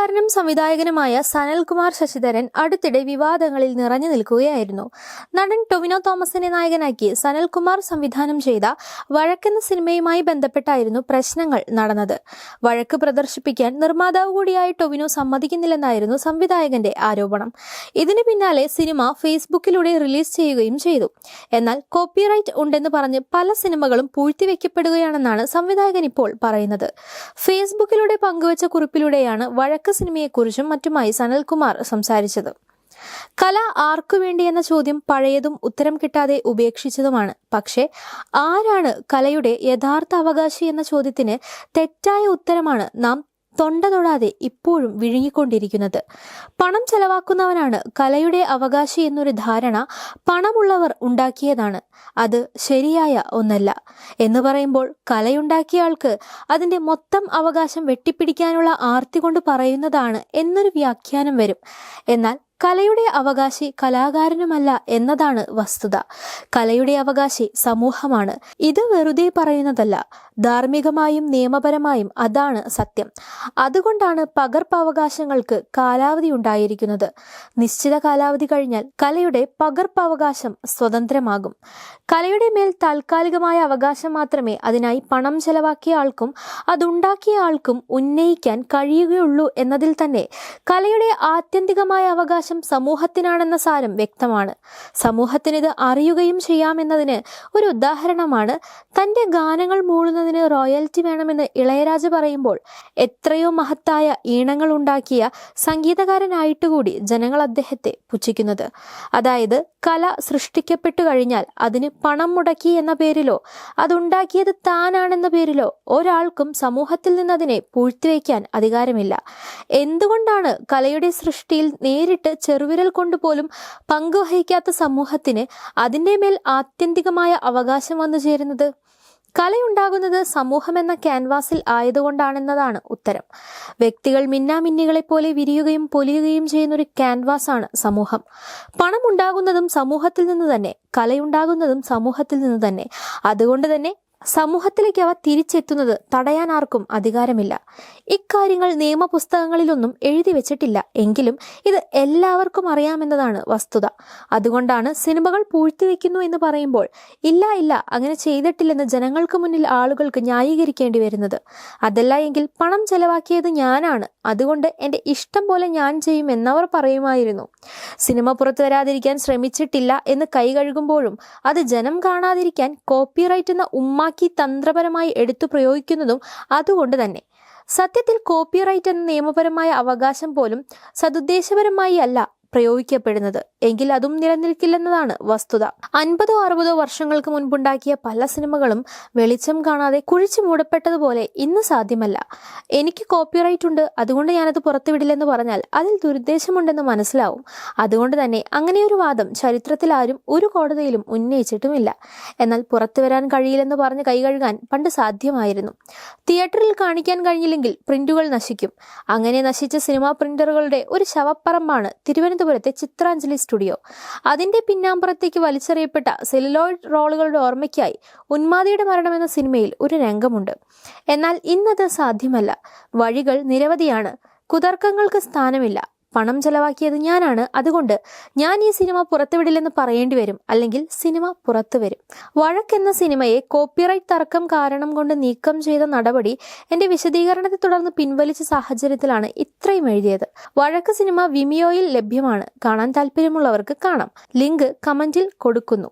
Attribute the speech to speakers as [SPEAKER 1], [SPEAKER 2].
[SPEAKER 1] കലാകാരനും സംവിധായകനുമായ സനൽകുമാർ ശശിധരൻ അടുത്തിടെ വിവാദങ്ങളിൽ നിറഞ്ഞു നിൽക്കുകയായിരുന്നു. നടൻ ടൊവിനോ തോമസിനെ നായകനാക്കി സനൽകുമാർ സംവിധാനം ചെയ്ത വഴക്കെന്ന സിനിമയുമായി ബന്ധപ്പെട്ടായിരുന്നു പ്രശ്നങ്ങൾ നടന്നത്. വഴക്ക് പ്രദർശിപ്പിക്കാൻ നിർമ്മാതാവ് കൂടിയായ ടൊവിനോ സമ്മതിക്കുന്നില്ലെന്നായിരുന്നു സംവിധായകന്റെ ആരോപണം. ഇതിന് പിന്നാലെ സിനിമ ഫേസ്ബുക്കിലൂടെ റിലീസ് ചെയ്യുകയും ചെയ്തു. എന്നാൽ കോപ്പിറൈറ്റ് ഉണ്ടെന്ന് പറഞ്ഞ് പല സിനിമകളും പൂഴ്ത്തിവെക്കപ്പെടുകയാണെന്നാണ് സംവിധായകൻ ഇപ്പോൾ പറയുന്നത്. ഫേസ്ബുക്കിലൂടെ പങ്കുവച്ച കുറിപ്പിലൂടെയാണ് വഴക്ക് സിനിമയെക്കുറിച്ചും മറ്റുമായി സനൽകുമാർ സംസാരിച്ചത്. കല ആർക്കു വേണ്ടി എന്ന ചോദ്യം പഴയതും ഉത്തരം കിട്ടാതെ ഉപേക്ഷിച്ചതുമാണ്. പക്ഷേ ആരാണ് കലയുടെ യഥാർത്ഥ അവകാശി എന്ന ചോദ്യത്തിന് തെറ്റായ ഉത്തരമാണ് നാം തൊണ്ട തൊടാതെ ഇപ്പോഴും വിഴുങ്ങിക്കൊണ്ടിരിക്കുന്നത്. പണം ചെലവാക്കുന്നവനാണ് കലയുടെ അവകാശി എന്നൊരു ധാരണ പണമുള്ളവർ ഉണ്ടാക്കിയതാണ്. അത് ശരിയായ ഒന്നല്ല. എന്ന് പറയുമ്പോൾ കലയുണ്ടാക്കിയ ആൾക്ക് അതിന്റെ മൊത്തം അവകാശം വെട്ടിപ്പിടിക്കാനുള്ള ആർത്തി കൊണ്ട് പറയുന്നതാണ് എന്നൊരു വ്യാഖ്യാനം വരും. എന്നാൽ കലയുടെ അവകാശി കലാകാരനുമല്ല എന്നതാണ് വസ്തുത. കലയുടെ അവകാശി സമൂഹമാണ്. ഇത് വെറുതെ പറയുന്നതല്ല ധാർമ്മികമായും നിയമപരമായും അതാണ് സത്യം. അതുകൊണ്ടാണ് പകർപ്പവകാശങ്ങൾക്ക് കാലാവധി ഉണ്ടായിരിക്കുന്നത്. നിശ്ചിത കാലാവധി കഴിഞ്ഞാൽ കലയുടെ പകർപ്പവകാശം സ്വതന്ത്രമാകും. കലയുടെ മേൽ താൽക്കാലികമായ അവകാശം മാത്രമേ അതിനായി പണം ചെലവാക്കിയ ആൾക്കും അതുണ്ടാക്കിയ ആൾക്കും ഉന്നയിക്കാൻ കഴിയുകയുള്ളൂ എന്നതിൽ തന്നെ കലയുടെ ആത്യന്തികമായ അവകാശം സമൂഹത്തിനാണെന്ന സാരം വ്യക്തമാണ്. സമൂഹത്തിന് ഇത് അറിയുകയും ചെയ്യാമെന്നതിന് ഒരു ഉദാഹരണമാണ്. തന്റെ ഗാനങ്ങൾ മൂളുന്നതിന് റോയൽറ്റി വേണമെന്ന് ഇളയരാജ പറയുമ്പോൾ എത്രയോ മഹത്തായ ഈണങ്ങൾ ഉണ്ടാക്കിയ സംഗീതകാരനായിട്ടുകൂടി ജനങ്ങൾ അദ്ദേഹത്തെ പുച്ഛിക്കുന്നത്. അതായത് കല സൃഷ്ടിക്കപ്പെട്ടു കഴിഞ്ഞാൽ അതിന് പണം മുടക്കി എന്ന പേരിലോ അതുണ്ടാക്കിയത് താനാണെന്ന പേരിലോ ഒരാൾക്കും സമൂഹത്തിൽ നിന്ന് അതിനെ പൂഴ്ത്തിവെക്കാൻ അധികാരമില്ല. എന്തുകൊണ്ടാണ് കലയുടെ സൃഷ്ടിയിൽ നേരിട്ട് ചെറുവിരൽ കൊണ്ടുപോലും പങ്കുവഹിക്കാത്ത സമൂഹത്തിന് അതിന്റെ മേൽ ആത്യന്തികമായ അവകാശം വന്നു ചേരുന്നത്. കലയുണ്ടാകുന്നത് സമൂഹം എന്ന ക്യാൻവാസിൽ ആയതുകൊണ്ടാണെന്നതാണ് ഉത്തരം. വ്യക്തികൾ മിന്നാമിന്നികളെ പോലെ വിരിയുകയും പൊലിയുകയും ചെയ്യുന്ന ഒരു ആണ് സമൂഹം. പണം ഉണ്ടാകുന്നതും സമൂഹത്തിൽ നിന്ന് തന്നെ കലയുണ്ടാകുന്നതും സമൂഹത്തിൽ നിന്ന് തന്നെ. അതുകൊണ്ട് തന്നെ സമൂഹത്തിലേക്ക് അവ തിരിച്ചെത്തുന്നത് തടയാൻ ആർക്കും അധികാരമില്ല. ഇക്കാര്യങ്ങൾ നിയമപുസ്തകങ്ങളിലൊന്നും എഴുതി വെച്ചിട്ടില്ല. എങ്കിലും ഇത് എല്ലാവർക്കും അറിയാമെന്നതാണ് വസ്തുത. അതുകൊണ്ടാണ് സിനിമകൾ പൂഴ്ത്തിവെക്കുന്നു എന്ന് പറയുമ്പോൾ ഇല്ല ഇല്ല അങ്ങനെ ചെയ്തിട്ടില്ലെന്ന് ജനങ്ങൾക്ക് മുന്നിൽ ആളുകൾക്ക് ന്യായീകരിക്കേണ്ടി വരുന്നത്. അതല്ല എങ്കിൽ പണം ചെലവാക്കിയത് ഞാനാണ്. അതുകൊണ്ട് എന്റെ ഇഷ്ടം പോലെ ഞാൻ ചെയ്യും എന്നവർ പറയുമായിരുന്നു. സിനിമ പുറത്തു വരാതിരിക്കാൻ ശ്രമിച്ചിട്ടില്ല എന്ന് കൈ കഴുകുമ്പോഴും അത് ജനം കാണാതിരിക്കാൻ കോപ്പിറൈറ്റ് എന്ന ഉമ്മാക്കി തന്ത്രപരമായി എടുത്തു പ്രയോഗിക്കുന്നതും അതുകൊണ്ട് തന്നെ. സത്യത്തിൽ കോപ്പിറൈറ്റ് എന്ന നിയമപരമായ അവകാശം പോലും സതുദ്ദേശപരമായി അല്ല. പ്രയോഗിക്കപ്പെടുന്നത്. എങ്കിൽ അതും നിലനിൽക്കില്ലെന്നതാണ് വസ്തുത. അൻപതോ അറുപതോ വർഷങ്ങൾക്ക് മുൻപുണ്ടാക്കിയ പല സിനിമകളും വെളിച്ചം കാണാതെ കുഴിച്ചു മൂടപ്പെട്ടതുപോലെ ഇന്ന് സാധ്യമല്ല. എനിക്ക് കോപ്പിറൈറ്റ് ഉണ്ട്. അതുകൊണ്ട് ഞാനത് പുറത്തുവിടില്ലെന്ന് പറഞ്ഞാൽ അതിൽ ദുരുദ്ദേശമുണ്ടെന്ന് മനസ്സിലാവും. അതുകൊണ്ട് തന്നെ അങ്ങനെയൊരു വാദം ചരിത്രത്തിൽ ആരും ഒരു കോടതിയിലും ഉന്നയിച്ചിട്ടുമില്ല. എന്നാൽ പുറത്തു വരാൻ കഴിയില്ലെന്ന് പറഞ്ഞ് കൈകഴുകാൻ പണ്ട് സാധ്യമായിരുന്നു. തിയേറ്ററിൽ കാണിക്കാൻ കഴിഞ്ഞില്ലെങ്കിൽ പ്രിന്റുകൾ നശിക്കും. അങ്ങനെ നശിച്ച സിനിമാ പ്രിന്ററുകളുടെ ഒരു ശവപ്പറമ്പാണ് തിരുവനന്തപുരത്തെ ചിത്രാഞ്ജലി സ്റ്റുഡിയോ. അതിന്റെ പിന്നാമ്പുറത്തേക്ക് വലിച്ചെറിയപ്പെട്ട സെലിലോയിഡ് റോളുകളുടെ ഓർമ്മയ്ക്കായി ഉന്മാദിയുടെ മരണം എന്ന സിനിമയിൽ ഒരു രംഗമുണ്ട്. എന്നാൽ ഇന്നത് സാധ്യമല്ല. വഴികൾ നിരവധിയാണ്. കുതർക്കങ്ങൾക്ക് സ്ഥാനമില്ല. പണം ചെലവാക്കിയത് ഞാനാണ്. അതുകൊണ്ട് ഞാൻ ഈ സിനിമ പുറത്തുവിടില്ലെന്ന് പറയേണ്ടി വരും. അല്ലെങ്കിൽ സിനിമ പുറത്തു വരും. വഴക്കെന്ന സിനിമയെ കോപ്പിറൈറ്റ് തർക്കം കാരണം കൊണ്ട് നീക്കം ചെയ്ത നടപടി എന്റെ വിശദീകരണത്തെ തുടർന്ന് പിൻവലിച്ച സാഹചര്യത്തിലാണ് ഇത്രയും എഴുതിയത്. വഴക്ക് സിനിമ വിമിയോയിൽ ലഭ്യമാണ്. കാണാൻ താല്പര്യമുള്ളവർക്ക് കാണാം. ലിങ്ക് കമന്റിൽ കൊടുക്കുന്നു.